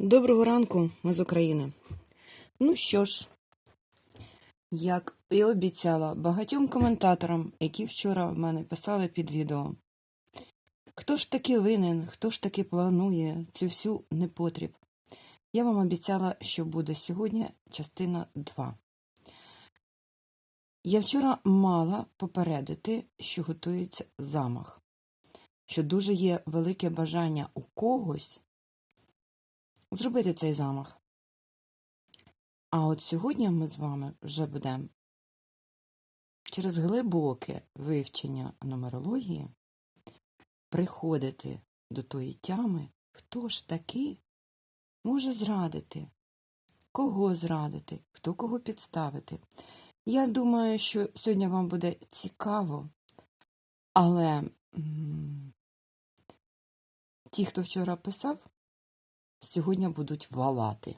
Доброго ранку, ми з України. Ну що ж, як і обіцяла багатьом коментаторам, які вчора в мене писали під відео, хто ж таки винен, хто ж таки планує цю всю непотріб, я вам обіцяла, що буде сьогодні частина 2. Я вчора мала попередити, що готується замах, що дуже є велике бажання у когось зробити цей замах. А от сьогодні ми з вами вже будемо через глибоке вивчення нумерології приходити до тої тями, хто ж таки може зрадити, кого зрадити, хто кого підставити. Я думаю, що сьогодні вам буде цікаво, але м, ті, хто вчора писав, сьогодні будуть валати.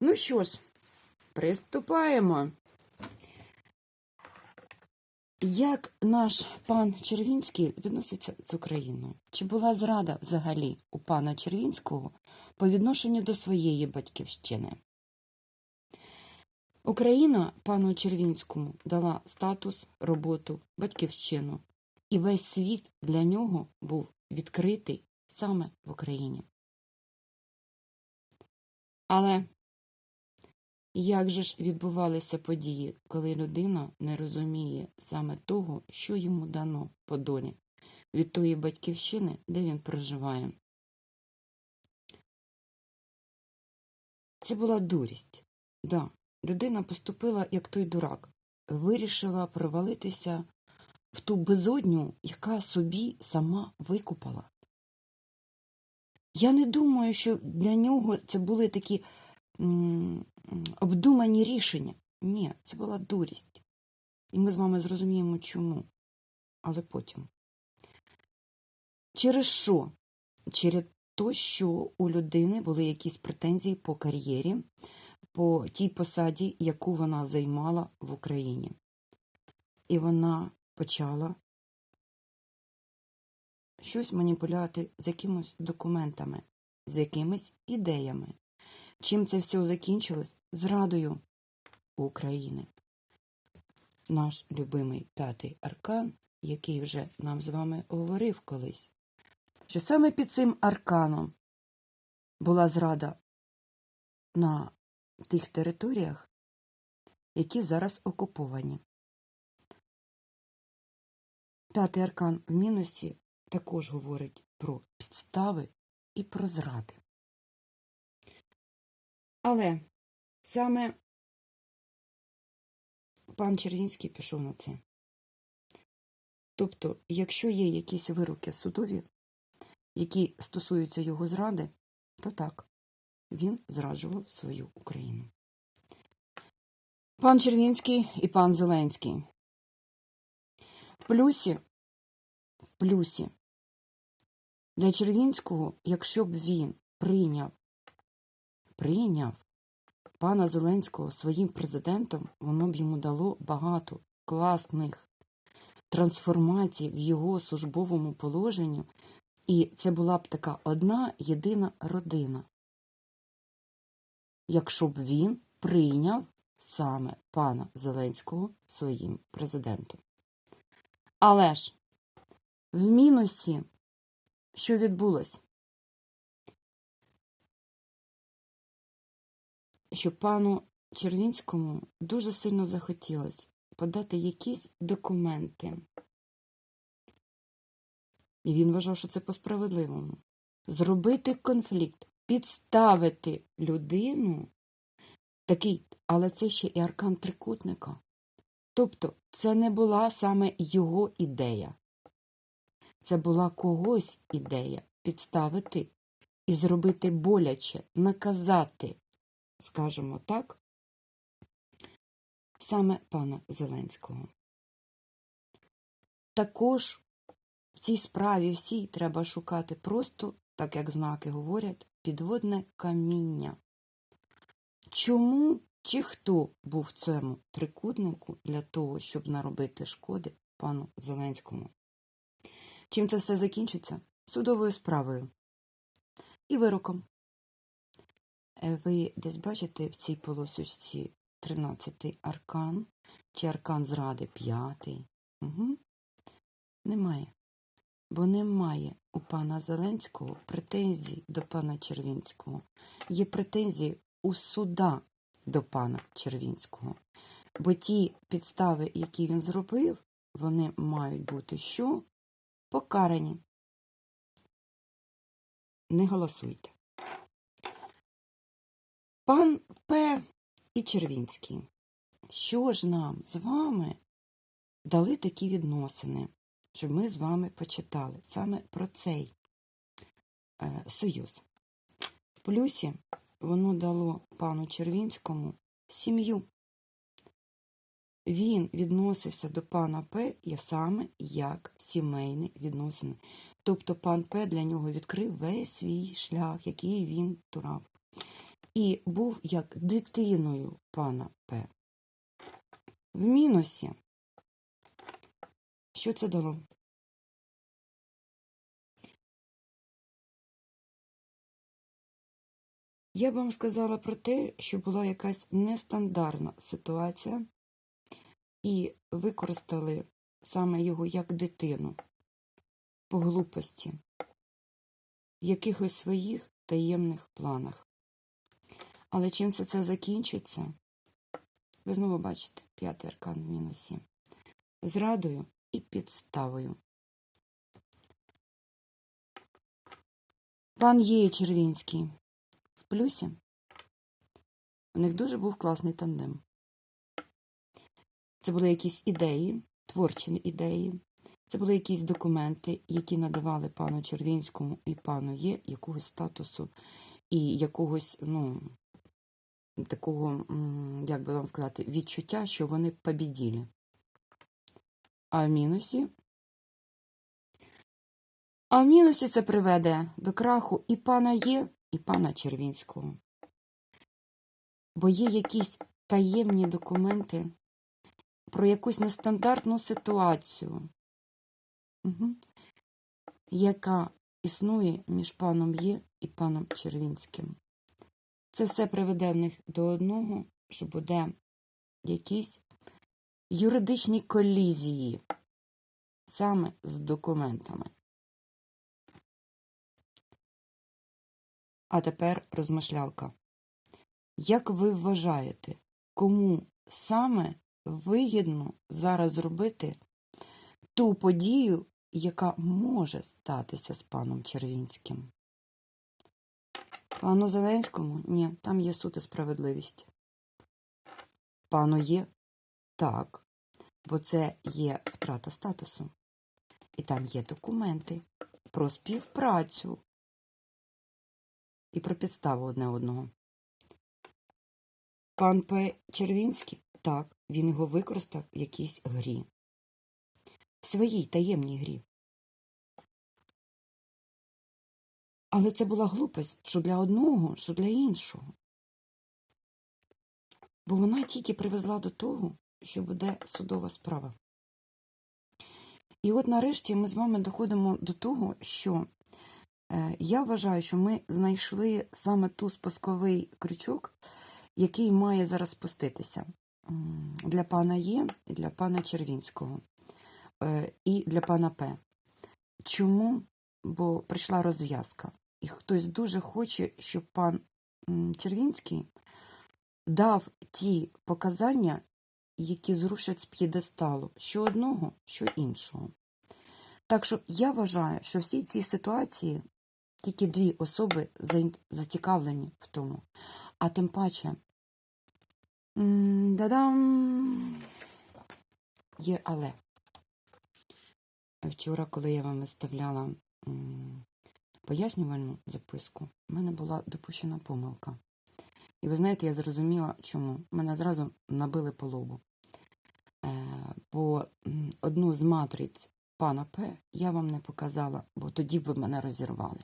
Ну що ж, приступаємо. Як наш пан Червінський відноситься з Україною? Чи була зрада взагалі у пана Червінського по відношенню до своєї батьківщини? Україна пану Червінському дала статус, роботу, батьківщину, і весь світ для нього був відкритий саме в Україні. Але як же ж відбувалися події, коли людина не розуміє саме того, що йому дано по долі від тої батьківщини, де він проживає? Це була дурість. Да, людина поступила як той дурак, вирішила провалитися в ту безодню, яка собі сама викупала. Я не думаю, що для нього це були такі м, обдумані рішення. Ні, це була дурість. І ми з вами зрозуміємо, чому. Але потім. Через що? Через те, що у людини були якісь претензії по кар'єрі, по тій посаді, яку вона займала в Україні. І вона почала щось маніпуляти з якимось документами, з якимись ідеями. Чим це все закінчилось? Зрадою України. Наш любимий п'ятий аркан, який вже нам з вами говорив колись, що саме під цим арканом була зрада на тих територіях, які зараз окуповані. П'ятий аркан в мінусі також говорить про підстави і про зради. Але саме пан Червінський пішов на це. Тобто, якщо є якісь вироки судові, які стосуються його зради, то так, він зраджував свою Україну. Пан Червінський і пан Зеленський. В плюсі, плюсі для Червінського, якщо б він прийняв, прийняв пана Зеленського своїм президентом, воно б йому дало багато класних трансформацій в його службовому положенні, і це була б така одна єдина родина, якщо б він прийняв саме пана Зеленського своїм президентом. Але ж в мінусі що відбулось? Що пану Червінському дуже сильно захотілося подати якісь документи. І він вважав, що це по-справедливому. Зробити конфлікт, підставити людину такий, але це ще і аркан трикутника. Тобто це не була саме його ідея. Це була когось ідея підставити і зробити боляче, наказати, скажімо так, саме пана Зеленського. Також в цій справі всій треба шукати просто, так як знаки говорять, підводне каміння. Чому чи хто був в цьому трикутнику для того, щоб наробити шкоди пану Зеленському? Чим це все закінчиться? Судовою справою і вироком. Е, Ви десь бачите в цій полосочці 13-й аркан чи аркан зради 5-й? Угу. Немає. Бо немає у пана Зеленського претензій до пана Червінського. Є претензії у суда до пана Червінського. Бо ті підстави, які він зробив, вони мають бути що? Покарані. Не голосуйте. Пан П. і Червінський. Що ж нам з вами дали такі відносини, щоб ми з вами почитали саме про цей е, союз? В плюсі воно дало пану Червінському сім'ю. Він відносився до пана П саме як сімейні відносини. Тобто пан П для нього відкрив весь свій шлях, який він турав. І був як дитиною пана П. В мінусі. Що це дало? Я б вам сказала про те, що була якась нестандартна ситуація, і використали саме його як дитину по глупості в якихось своїх таємних планах. Але чим це це закінчиться? Ви знову бачите п'ятий аркан в мінусі. Зрадою і підставою. Пан Є Червінський в плюсі. У них дуже був класний тандем. Це були якісь ідеї, творчі ідеї. Це були якісь документи, які надавали пану Червінському і пану Є якогось статусу і якогось, ну, такого, як би вам сказати, відчуття, що вони побіділи. А в мінусі? А в мінусі це приведе до краху і пана Є, і пана Червінського. Бо є якісь таємні документи про якусь нестандартну ситуацію, угу. яка існує між паном Є і паном Червінським. Це все приведе в них до одного, що буде якісь юридичні колізії саме з документами. А тепер розмишлялка. Як ви вважаєте, кому саме вигідно зараз зробити ту подію, яка може статися з паном Червінським? Пану Зеленському? Ні, там є суд і справедливість. Пану є так, бо це є втрата статусу. І там є документи про співпрацю і про підставу одне одного. Пан П. Червінський, так, він його використав в якійсь грі. В своїй таємній грі. Але це була глупость, що для одного, що для іншого. Бо вона тільки привезла до того, що буде судова справа. І от нарешті ми з вами доходимо до того, що е, я вважаю, що ми знайшли саме ту спусковий крючок, який має зараз спуститися для пана Є для пана Червінського е, і для пана П. Чому? Бо прийшла розв'язка. І хтось дуже хоче, щоб пан Червінський дав ті показання, які зрушать з п'єдесталу, що одного, що іншого. Так що я вважаю, що всі ці ситуації тільки дві особи зацікавлені в тому. А тим паче, да-дам, є але. Вчора, коли я вам виставляла пояснювальну записку, в мене була допущена помилка. І ви знаєте, я зрозуміла, чому. Мене зразу набили по лобу. Е, бо одну з матриць пана П я вам не показала, бо тоді б ви мене розірвали.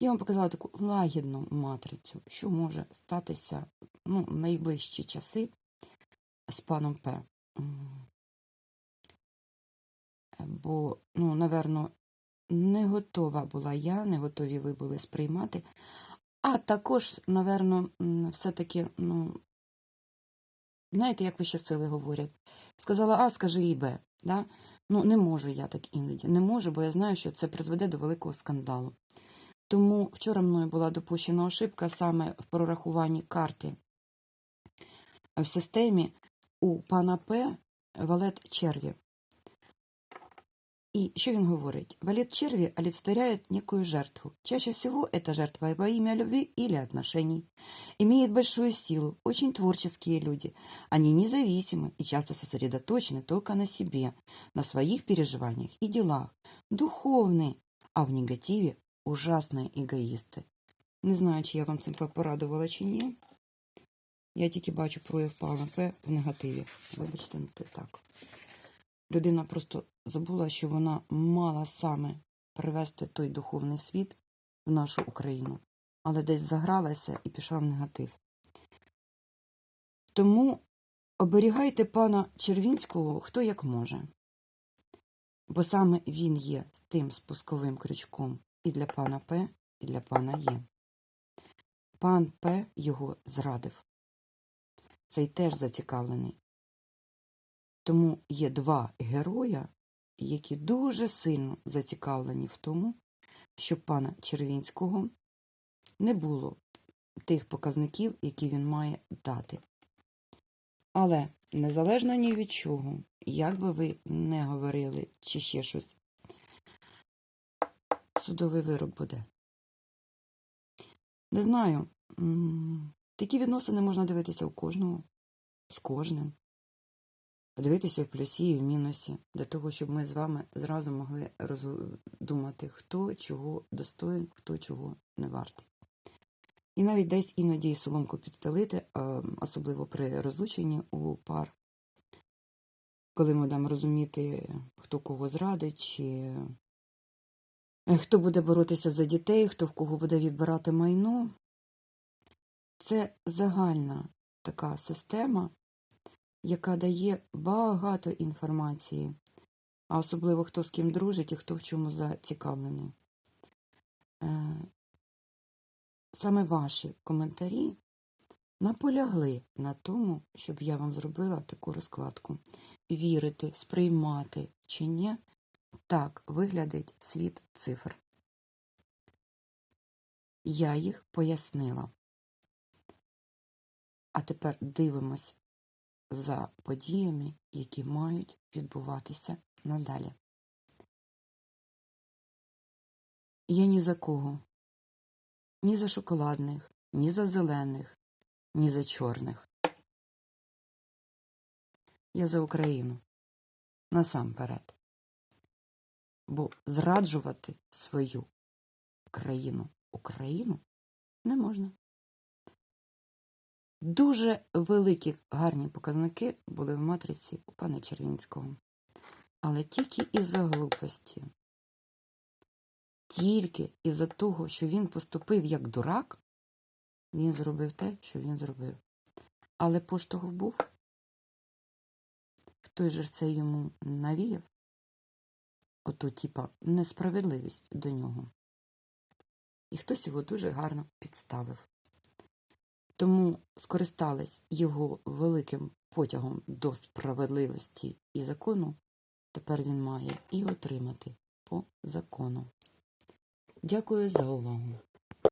Я вам показала таку лагідну матрицю, що може статися ну, в найближчі часи з паном П. Бо, ну, наверно, не готова була я, не готові ви були сприймати. А також, напевно, все-таки, ну, знаєте, як вищі сили говорять? Сказала А, скажи і Б. Да? Ну, не можу я так іноді. Не можу, бо я знаю, що це призведе до великого скандалу. Тому вчора мною була допущена ошибка саме в прорахуванні карти в системі у пана П валет черві. И что он говорит? Валет черви олицетворяет некую жертву. Чаще всего это жертва во имя любви или отношений. Имеет большую силу, очень творческие люди. Они независимы и часто сосредоточены только на себе, на своих переживаниях и делах. Духовные, а в негативе ужасные эгоисты. Не знаю, чи я вам цим порадувала чи ні. Я тільки бачу прояв пана П в негативі. Вибачте, не так. Людина просто забула, що вона мала саме привести той духовний світ в нашу Україну, але десь загралася і пішла в негатив. Тому оберігайте пана Червінського хто як може, бо саме він є тим спусковим крючком і для пана П, і для пана Є. Пан П його зрадив. Цей теж зацікавлений. Тому є два героя, які дуже сильно зацікавлені в тому, щоб пана Червінського не було тих показників, які він має дати. Але незалежно ні від чого, як би ви не говорили, чи ще щось, судовий вирок буде. Не знаю, такі відносини можна дивитися у кожного, з кожним подивитися в плюсі і в мінусі, для того, щоб ми з вами зразу могли роздумати, хто чого достоин, хто чого не вартий. І навіть десь іноді соломку підстелити, особливо при розлученні у пар, коли ми будемо розуміти, хто кого зрадить, чи хто буде боротися за дітей, хто в кого буде відбирати майно. Це загальна така система, яка дає багато інформації, а особливо хто з ким дружить і хто в чому зацікавлений. Е, саме ваші коментарі наполягли на тому, щоб я вам зробила таку розкладку. Вірити, сприймати чи ні, так виглядить світ цифр. Я їх пояснила. А тепер дивимось за подіями, які мають відбуватися надалі. Я ні за кого, ні за шоколадних, ні за зелених, ні за чорних. Я за Україну насамперед. Бо зраджувати свою країну Україну не можна. Дуже великі гарні показники були в матриці у пана Червінського. Але тільки із-за глупості, тільки із-за того, що він поступив як дурак, він зробив те, що він зробив. Але поштовх був. Хтось же це йому навіяв, оту, типа, несправедливість до нього. І хтось його дуже гарно підставив. Тому скористались його великим потягом до справедливості і закону, тепер він має і отримати по закону. Дякую за увагу.